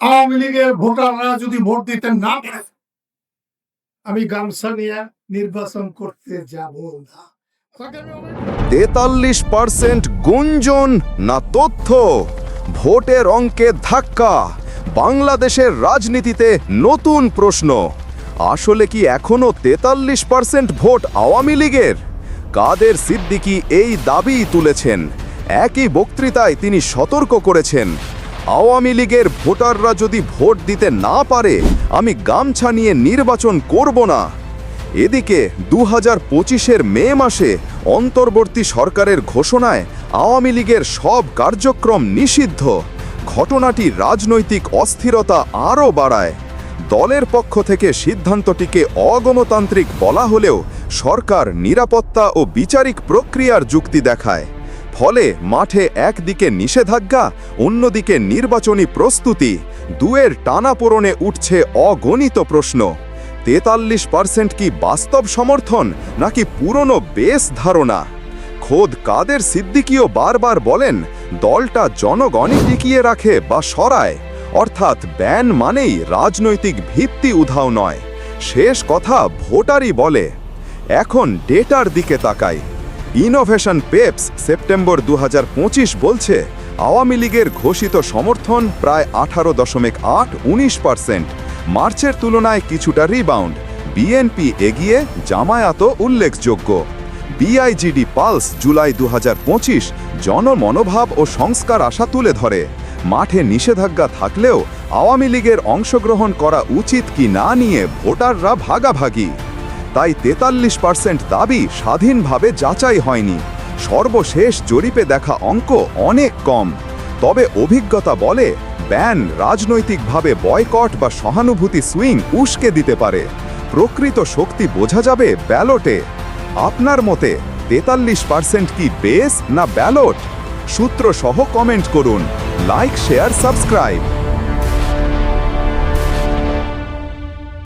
আওয়ামী লীগের ভোটাররা যদি ভোট দিতে না পারে, আমি গামছা নিয়ে নির্বাচন করতে যাব না। তেতাল্লিশ পার্সেন্ট গুঞ্জন না তথ্য, ভোটের অঙ্কে ধাক্কা, বাংলাদেশের রাজনীতিতে নতুন প্রশ্ন। আসলে কি এখনও তেতাল্লিশ পার্সেন্ট ভোট আওয়ামী লীগের? কাদের সিদ্দিকি এই দাবি তুলেছেন? একই বক্তৃতায় তিনি সতর্ক করেছেন। আওয়ামী লীগের ভোটাররা যদি ভোট দিতে না পারে, আমি গামছা নিয়ে নির্বাচন করব না। এদিকে দু হাজার পঁচিশের মে মাসে অন্তর্বর্তী সরকারের ঘোষণায় আওয়ামী লীগের সব কার্যক্রম নিষিদ্ধ। ঘটনাটি রাজনৈতিক অস্থিরতা আরও বাড়ায়। দলের পক্ষ থেকে সিদ্ধান্তটিকে অগণতান্ত্রিক বলা হলেও সরকার নিরাপত্তা ও বিচারিক প্রক্রিয়ার যুক্তি দেখায়। ফলে মাঠে একদিকে নিষেধাজ্ঞা, অন্যদিকে নির্বাচনী প্রস্তুতি। দুয়ের টানাপোড়নে উঠছে অগণিত প্রশ্ন। তেতাল্লিশ পার্সেন্ট কি বাস্তব সমর্থন, নাকি পুরনো বেশ ধারণা? খোদ কাদের সিদ্দিকিও বারবার বলেন, দলটা জনগণই টিকিয়ে রাখে বা সরায়। অর্থাৎ ব্যান মানেই রাজনৈতিক ভিত্তি উধাও নয়। শেষ কথা ভোটারই বলে। এখন ডেটার দিকে তাকাই। ইনোভেশন পেপস সেপ্টেম্বর দু হাজার পঁচিশ বলছে, আওয়ামী লীগের ঘোষিত সমর্থন প্রায় আঠারো দশমিক আট উনিশ পার্সেন্ট। মার্চের তুলনায় কিছুটা রিবাউন্ড বিএনপি এগিয়ে জামায়াত উল্লেখযোগ্য। বিআইজিডি পালস জুলাই দু হাজার পঁচিশ জনমনোভাব ও সংস্কার আশা তুলে ধরে। মাঠে নিষেধাজ্ঞা থাকলেও আওয়ামী লীগের অংশগ্রহণ করা উচিত কি না নিয়ে ভোটাররা ভাগাভাগি। তাই তেতাল্লিশ পার্সেন্ট দাবি স্বাধীনভাবে যাচাই হয়নি। সর্বশেষ জরিপে দেখা অঙ্ক অনেক কম। তবে অভিজ্ঞতা বলে, ব্যান রাজনৈতিকভাবে বয়কট বা সহানুভূতি সুইং উস্কে দিতে পারে। প্রকৃত শক্তি বোঝা যাবে ব্যালটে। আপনার মতে, তেতাল্লিশ পার্সেন্ট কি বেস না ব্যালট? সূত্র সহ কমেন্ট করুন। Like, share, subscribe.